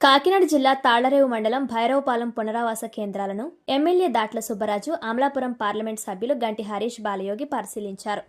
కాకినాడ జిల్లా తాళ్ళరేవు మండలం భైరవపాలెం పునరావాస కేంద్రాలను ఎమ్మెల్యే దాట్ల సుబ్బరాజు అమలాపురం పార్లమెంట్ సభ్యులు గంటి హరీష్ బాలయోగి పరిశీలించారు.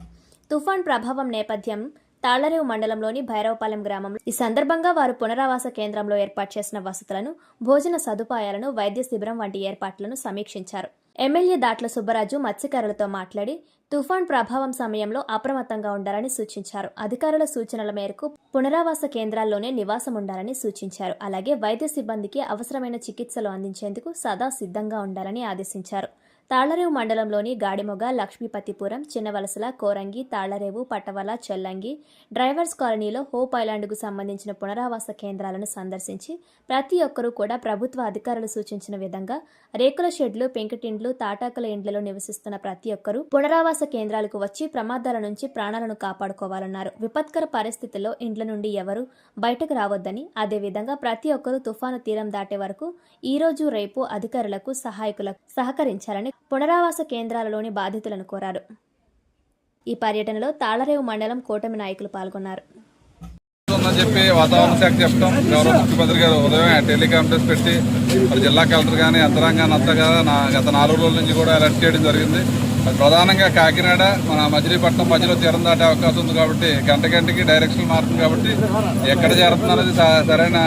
తుఫాన్ ప్రభావం నేపథ్యం తాళ్ళరేవు మండలంలోని భైరవపాలెం గ్రామంలో ఈ సందర్భంగా వారు పునరావాస కేంద్రంలో ఏర్పాటు చేసిన వసతులను భోజన సదుపాయాలను వైద్య శిబిరం వంటి ఏర్పాట్లను సమీక్షించారు. ఎమ్మెల్యే దాట్ల సుబ్బరాజు మత్స్యకారులతో మాట్లాడి తుఫాన్ ప్రభావం సమయంలో అప్రమత్తంగా ఉండాలని సూచించారు. అధికారుల సూచనల మేరకు పునరావాస కేంద్రాల్లోనే నివాసం ఉండాలని సూచించారు. అలాగే వైద్య సిబ్బందికి అవసరమైన చికిత్సలు అందించేందుకు సదా సిద్ధంగా ఉండాలని ఆదేశించారు. తాళ్ళరేవు మండలంలోని గాడిమొగ లక్ష్మీపతిపురం చిన్నవలసల కోరంగి తాళ్ళరేవు పట్టవల చెల్లంగి డ్రైవర్స్ కాలనీలో హోప్ ఐలాండ్కు సంబంధించిన పునరావాస కేంద్రాలను సందర్శించి ప్రతి ఒక్కరూ కూడా ప్రభుత్వ అధికారులు సూచించిన విధంగా రేకుల షెడ్లు పెంకుటిండ్లు తాటాకుల ఇండ్లలో నివసిస్తున్న ప్రతి ఒక్కరూ పునరావాస కేంద్రాలకు వచ్చి ప్రమాదాల నుంచి ప్రాణాలను కాపాడుకోవాలన్నారు. విపత్కర పరిస్థితుల్లో ఇండ్ల నుండి ఎవరూ బయటకు రావద్దని అదేవిధంగా ప్రతి ఒక్కరూ తుఫాను తీరం దాటే వరకు ఈ రోజు రేపు అధికారులకు సహాయకులకు సహకరించాలని పునరావాస కేంద్రాలలోని బాధితులను కోరారు. ఈ పర్యటనలో తాళరేవు మండలం కూటమి నాయకులు పాల్గొన్నారు. ఉందని చెప్పి వాతావరణ శాఖ చెప్పడం గౌరవ ముఖ్యమంత్రి గారు ఉదయం టెలికాన్ఫరెన్స్ పెట్టి మరి జిల్లా కలెక్టర్ కానీ యంత్రాంగాన్ని అంతా కదా నా గత నాలుగు రోజుల నుంచి కూడా అలర్ట్ చేయడం జరిగింది. ప్రధానంగా కాకినాడ మన మజిలీపట్నం మధ్యలో తీరం దాటే అవకాశం ఉంది కాబట్టి గంట గంటకి డైరెక్షన్ మారుతుంది కాబట్టి ఎక్కడ జరుగుతుందనేది స- సరైన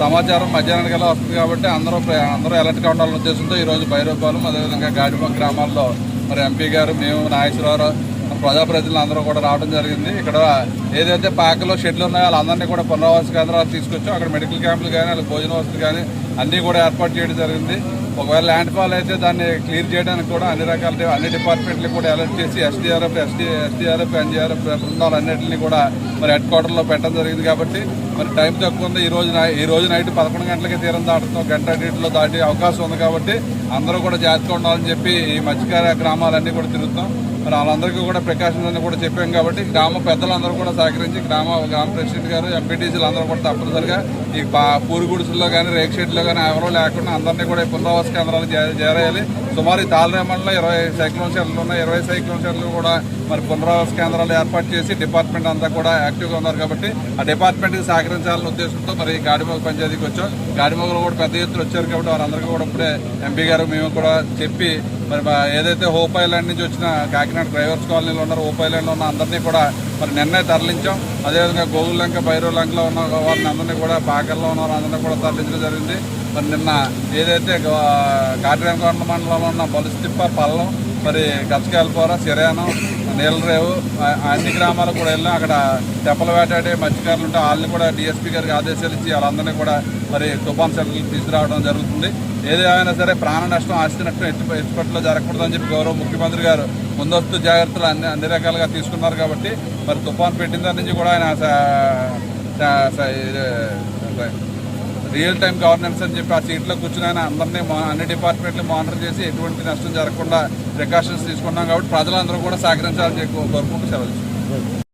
సమాచారం మధ్యాహ్నానికి ఎలా వస్తుంది కాబట్టి అందరూ ప్ర- అందరూ అలర్ట్గా ఉండాలనే ఉద్దేశంతో ఈరోజు భైరవపాలెం అదేవిధంగా గాడిపం గ్రామాల్లో మరి ఎంపీ గారు మేము నాగేశ్వరరావు ప్రజాప్రతినిధులు అందరూ కూడా రావడం జరిగింది. ఇక్కడ ఏదైతే పాకలో షెడ్లు ఉన్నాయో వాళ్ళందరినీ కూడా పునరావాస కేంద్రాలు తీసుకొచ్చాం. అక్కడ మెడికల్ క్యాంపులు కానీ వాళ్ళకి భోజన వసతులు కానీ అన్నీ కూడా ఏర్పాటు చేయడం జరిగింది. ఒకవేళ ల్యాండ్ ఫాల్ అయితే దాన్ని క్లియర్ చేయడానికి కూడా అన్ని రకాల అన్ని డిపార్ట్మెంట్లు కూడా అలర్ట్ చేసి ఎస్డీఆర్ఎఫ్ ఎస్డీ ఎస్డీఆర్ఎఫ్ ఎన్జీఆర్ఎఫ్ బృందాలు అన్నింటినీ కూడా మరి హెడ్ క్వార్టర్లో పెట్టడం జరిగింది కాబట్టి మరి టైం తక్కువ ఉంది. ఈ రోజు నై- ఈ రోజు నైట్ పదకొండు గంటలకి తీరం దాటుతాం గంట డీట్లో దాటే అవకాశం ఉంది కాబట్టి అందరూ కూడా జాగ్రత్తగా ఉండాలని చెప్పి ఈ మత్స్యకార గ్రామాలన్నీ కూడా తిరుగుతాం మరి వాళ్ళందరికీ కూడా ప్రికాషన్స్ అని కూడా చెప్పాం కాబట్టి గ్రామ పెద్దలందరూ కూడా సహకరించి గ్రామ గ్రామ ప్రెసిడెంట్ గారు ఎంపీటీసీలు అందరూ కూడా తప్పనిసరిగా ఈ పా- పూరి కానీ రేక్ షెడ్లో కానీ ఎవరూ లేకుండా అందరినీ కూడా పునరావాస కేంద్రాలు చేరేయాలి. సుమారు ఈ తాళరేమంలో ఇరవై సైక్లోన్ షెడ్లు ఉన్నాయి. ఇరవై సైక్లోన్ షెడ్లు కూడా మరి పునరావాస కేంద్రాలు ఏర్పాటు చేసి డిపార్ట్మెంట్ అంతా కూడా యాక్టివ్గా ఉన్నారు కాబట్టి ఆ డిపార్ట్మెంట్కి సహకరించాలనే ఉద్దేశంతో మరి గాడిమోగ పంచాయతీకి వచ్చాం. గాడిమోగలు కూడా పెద్ద ఎత్తున వచ్చారు కాబట్టి వారందరికీ కూడా ఇప్పుడే ఎంపీ గారు మేము కూడా చెప్పి మరి ఏదైతే హోప్ ఐలాండ్ నుంచి వచ్చిన కాకినాడ డ్రైవర్స్ కాలనీలో ఉన్నారు హోప్ ఐలాండ్లో ఉన్న అందరినీ కూడా మరి నిన్నే తరలించాం. అదేవిధంగా గోగుల్ బైరోలంకలో ఉన్న వారిని అందరినీ కూడా పాకల్లో ఉన్న వారందరినీ కూడా తరలించడం జరిగింది. మరి నిన్న ఏదైతే కాకినాడ మండలంలో ఉన్న బలుస్తిప్ప పల్లం మరి గచ్చకాయలపోర సిరానం నీలరేవు అన్ని గ్రామాలకు కూడా వెళ్ళాం అక్కడ తెప్పలు వేటాడే మత్స్యకారులు ఉంటే వాళ్ళని కూడా డిఎస్పీ గారికి ఆదేశాలు ఇచ్చి వాళ్ళందరినీ కూడా మరి తుఫాన్ సెంటర్కి తీసుకురావడం జరుగుతుంది. ఏదైనా సరే ప్రాణ నష్టం ఆస్తి నష్టం ఎత్తు ఎత్తుపట్లో జరగకూడదని చెప్పి గౌరవ ముఖ్యమంత్రి గారు ముందస్తు జాగ్రత్తలు అన్ని అన్ని రకాలుగా తీసుకున్నారు కాబట్టి మరి తుఫాన్ పెట్టిన దాని నుంచి కూడా ఆయన రియల్ టైం గవర్నెన్స్ అని చెప్పి ఆ సీట్లో కూర్చుని ఆయన అందరినీ అన్ని డిపార్ట్మెంట్లు మానిటర్ చేసి ఎటువంటి నష్టం జరగకుండా ప్రికాషన్స్ తీసుకున్నాం కాబట్టి ప్రజలందరూ కూడా సహకరించాలని చెప్పి కోరుకుంటూ సెలవు